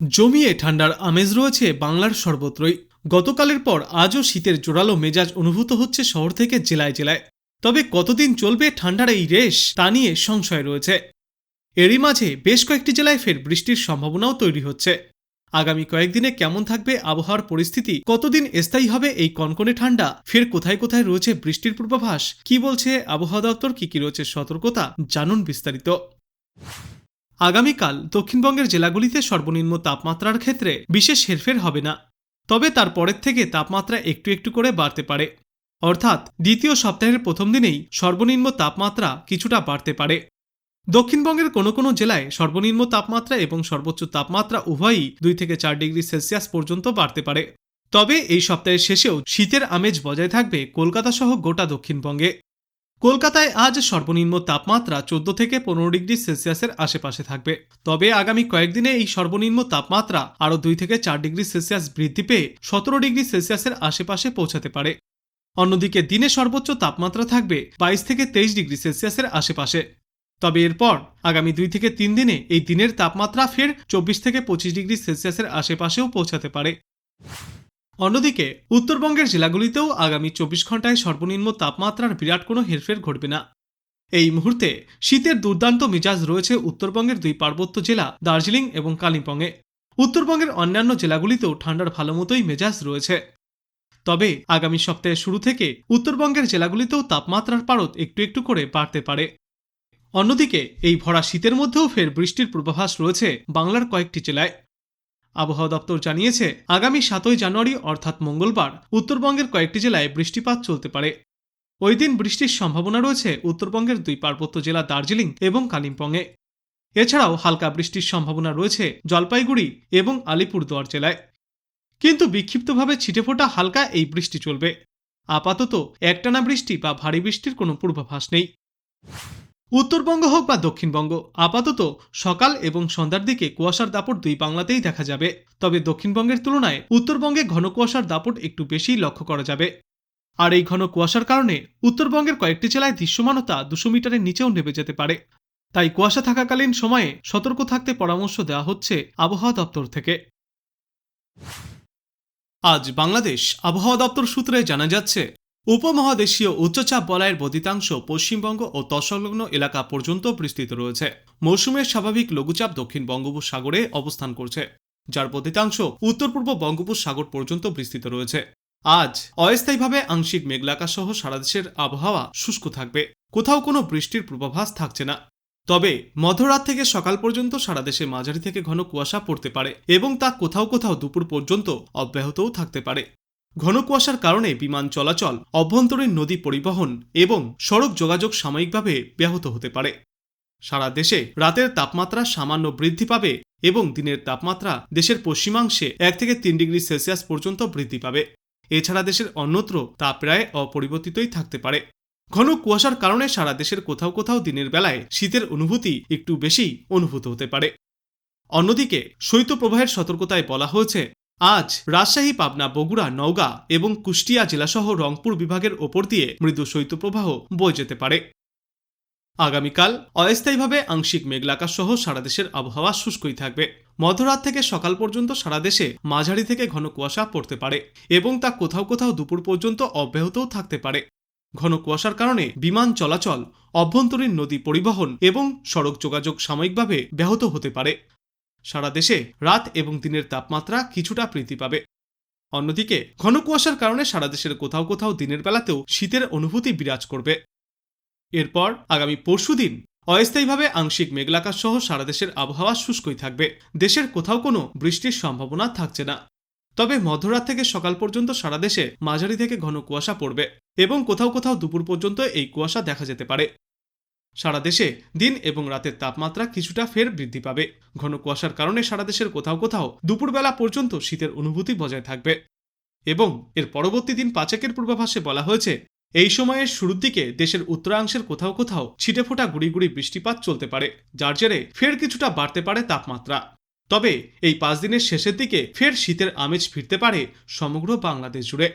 জমিয়ে ঠান্ডার আমেজ রয়েছে বাংলার সর্বত্রই। গতকালের পর আজও শীতের জোরালো মেজাজ অনুভূত হচ্ছে শহর থেকে জেলায় জেলায়। তবে কতদিন চলবে ঠান্ডার এই রেশ, তা নিয়ে সংশয় রয়েছে। এরই মাঝে বেশ কয়েকটি জেলায় ফের বৃষ্টির সম্ভাবনাও তৈরি হচ্ছে। আগামী কয়েকদিনে কেমন থাকবে আবহাওয়ার পরিস্থিতি, কতদিন স্থায়ী হবে এই কনকনে ঠান্ডা, ফের কোথায় কোথায় রয়েছে বৃষ্টির পূর্বাভাস, কি বলছে আবহাওয়া দপ্তর, কি কি রয়েছে সতর্কতা, জানুন বিস্তারিত। আগামীকাল দক্ষিণবঙ্গের জেলাগুলিতে সর্বনিম্ন তাপমাত্রার ক্ষেত্রে বিশেষ হেরফের হবে না। তবে তার পরের থেকে তাপমাত্রা একটু একটু করে বাড়তে পারে। অর্থাৎ দ্বিতীয় সপ্তাহের প্রথম দিনেই সর্বনিম্ন তাপমাত্রা কিছুটা বাড়তে পারে। দক্ষিণবঙ্গের কোনো কোনো জেলায় সর্বনিম্ন তাপমাত্রা এবং সর্বোচ্চ তাপমাত্রা উভয়ই দুই থেকে চার ডিগ্রি সেলসিয়াস পর্যন্ত বাড়তে পারে। তবে এই সপ্তাহের শেষেও শীতের আমেজ বজায় থাকবে কলকাতা সহ গোটা দক্ষিণবঙ্গে। কলকাতায় আজ সর্বনিম্ন তাপমাত্রা চোদ্দ থেকে পনেরো ডিগ্রি সেলসিয়াসের আশেপাশে থাকবে। তবে আগামী কয়েকদিনে এই সর্বনিম্ন তাপমাত্রা আরও দুই থেকে চার ডিগ্রি সেলসিয়াস বৃদ্ধি পেয়ে সতেরো ডিগ্রি সেলসিয়াসের আশেপাশে পৌঁছাতে পারে। অন্যদিকে দিনে সর্বোচ্চ তাপমাত্রা থাকবে বাইশ থেকে তেইশ ডিগ্রি সেলসিয়াসের আশেপাশে। তবে এরপর আগামী দুই থেকে তিন দিনে এই দিনের তাপমাত্রা ফের চব্বিশ থেকে পঁচিশ ডিগ্রি সেলসিয়াসের আশেপাশেও পৌঁছাতে পারে। অন্যদিকে, উত্তরবঙ্গের জেলাগুলিতেও আগামী চব্বিশ ঘন্টায় সর্বনিম্ন তাপমাত্রার বিরাট কোনো হেরফের ঘটবে না। এই মুহূর্তে শীতের দুর্দান্ত মেজাজ রয়েছে উত্তরবঙ্গের দুই পার্বত্য জেলা দার্জিলিং এবং কালিম্পংয়ে। উত্তরবঙ্গের অন্যান্য জেলাগুলিতেও ঠান্ডার ভালো মতোই মেজাজ রয়েছে। তবে আগামী সপ্তাহের শুরু থেকে উত্তরবঙ্গের জেলাগুলিতেও তাপমাত্রার পারদ একটু একটু করে বাড়তে পারে। অন্যদিকে, এই ভরা শীতের মধ্যেও ফের বৃষ্টির পূর্বাভাস রয়েছে বাংলার কয়েকটি জেলায়। আবহাওয়া দপ্তর জানিয়েছে, আগামী সাতই জানুয়ারি, অর্থাৎ মঙ্গলবার, উত্তরবঙ্গের কয়েকটি জেলায় বৃষ্টিপাত চলতে পারে। ওই দিন বৃষ্টির সম্ভাবনা রয়েছে উত্তরবঙ্গের দুই পার্বত্য জেলা দার্জিলিং এবং কালিম্পংয়ে। এছাড়াও হালকা বৃষ্টির সম্ভাবনা রয়েছে জলপাইগুড়ি এবং আলিপুরদুয়ার জেলায়। কিন্তু বিক্ষিপ্তভাবে ছিটেফোঁটা হালকা এই বৃষ্টি চলবে। আপাতত একটানা বৃষ্টি বা ভারী বৃষ্টির কোনো পূর্বাভাস নেই। উত্তরবঙ্গ হোক বা দক্ষিণবঙ্গ, আপাতত সকাল এবং সন্ধ্যার দিকে কুয়াশার দাপট দুই বাংলাতেই দেখা যাবে। তবে দক্ষিণবঙ্গের তুলনায় উত্তরবঙ্গে ঘন কুয়াশার দাপট একটু বেশিই লক্ষ্য করা যাবে। আর এই ঘন কুয়াশার কারণে উত্তরবঙ্গের কয়েকটি জেলায় দৃশ্যমানতা দুশো মিটারের নিচেও নেমে যেতে পারে। তাই কুয়াশা থাকাকালীন সময়ে সতর্ক থাকতে পরামর্শ দেওয়া হচ্ছে আবহাওয়া দপ্তর থেকে। আজ বাংলাদেশ আবহাওয়া দপ্তর সূত্রে জানা যাচ্ছে উপমহাদেশীয় উচ্চচাপ বলয়ের বদিতাংশ পশ্চিমবঙ্গ ও তৎসংলগ্ন এলাকা পর্যন্ত বিস্তৃত রয়েছে। মৌসুমের স্বাভাবিক লঘুচাপ দক্ষিণ বঙ্গোপসাগরে অবস্থান করছে, যার বদিতাংশ উত্তর পূর্ব বঙ্গোপসাগর পর্যন্ত বিস্তৃত রয়েছে। আজ অস্থায়ীভাবে আংশিক মেঘলাকা সহ সারাদেশের আবহাওয়া শুষ্ক থাকবে, কোথাও কোনো বৃষ্টির পূর্বাভাস থাকছে না। তবে মধ্যরাত থেকে সকাল পর্যন্ত সারা দেশে মাঝারি থেকে ঘন কুয়াশা পড়তে পারে এবং তা কোথাও কোথাও দুপুর পর্যন্ত অব্যাহতও থাকতে পারে। ঘন কুয়াশার কারণে বিমান চলাচল, অভ্যন্তরীণ নদী পরিবহন এবং সড়ক যোগাযোগ সাময়িকভাবে ব্যাহত হতে পারে। সারা দেশে রাতের তাপমাত্রা সামান্য বৃদ্ধি পাবে এবং দিনের তাপমাত্রা দেশের পশ্চিমাংশে এক থেকে তিন ডিগ্রি সেলসিয়াস পর্যন্ত বৃদ্ধি পাবে। এছাড়া দেশের অন্যত্র তা প্রায় অপরিবর্তিতই থাকতে পারে। ঘন কুয়াশার কারণে সারা দেশের কোথাও কোথাও দিনের বেলায় শীতের অনুভূতি একটু বেশি অনুভূত হতে পারে। অন্যদিকে, শৈত্যপ্রবাহের সতর্কতায় বলা হয়েছে আজ রাজশাহী, পাবনা, বগুড়া, নওগাঁ এবং কুষ্টিয়া জেলাসহ রংপুর বিভাগের ওপর দিয়ে মৃদু শৈত্যপ্রবাহ বয়ে যেতে পারে। আগামীকাল অস্থায়ীভাবে আংশিক মেঘলাকাশ সহ সারা দেশের আবহাওয়া শুষ্কই থাকবে। মধ্যরাত থেকে সকাল পর্যন্ত সারা দেশে মাঝারি থেকে ঘন কুয়াশা পড়তে পারে এবং তা কোথাও কোথাও দুপুর পর্যন্ত অব্যাহতও থাকতে পারে। ঘন কুয়াশার কারণে বিমান চলাচল, অভ্যন্তরীণ নদী পরিবহন এবং সড়ক যোগাযোগ সাময়িকভাবে ব্যাহত হতে পারে। সারা দেশে রাত এবং দিনের তাপমাত্রা কিছুটা বৃদ্ধি পাবে। অন্যদিকে, ঘন কুয়াশার কারণে সারা দেশের কোথাও কোথাও দিনের বেলাতেও শীতের অনুভূতি বিরাজ করবে। এরপর আগামী পরশুদিন অস্থায়ীভাবে আংশিক মেঘলাকাশ সহ সারা দেশের আবহাওয়া শুষ্কই থাকবে। দেশের কোথাও কোনো বৃষ্টির সম্ভাবনা থাকছে না। তবে মধ্যরাত থেকে সকাল পর্যন্ত সারা দেশে মাঝারি থেকে ঘন কুয়াশা পড়বে এবং কোথাও কোথাও দুপুর পর্যন্ত এই কুয়াশা দেখা যেতে পারে। সারা দেশে দিন এবং রাতের তাপমাত্রা কিছুটা ফের বৃদ্ধি পাবে। ঘন কুয়াশার কারণে সারা দেশের কোথাও কোথাও দুপুরবেলা পর্যন্ত শীতের অনুভূতি বজায় থাকবে। এবং এর পরবর্তী দিন পাচকের পূর্বাভাসে বলা হয়েছে, এই সময়ের শুরুর দিকে দেশের উত্তরাংশের কোথাও কোথাও ছিটে ফোটা গুড়ি গুড়ি বৃষ্টিপাত চলতে পারে, যার জেরে ফের কিছুটা বাড়তে পারে তাপমাত্রা। তবে এই পাঁচ দিনের শেষের দিকে ফের শীতের আমেজ ফিরতে পারে সমগ্র বাংলাদেশ জুড়ে।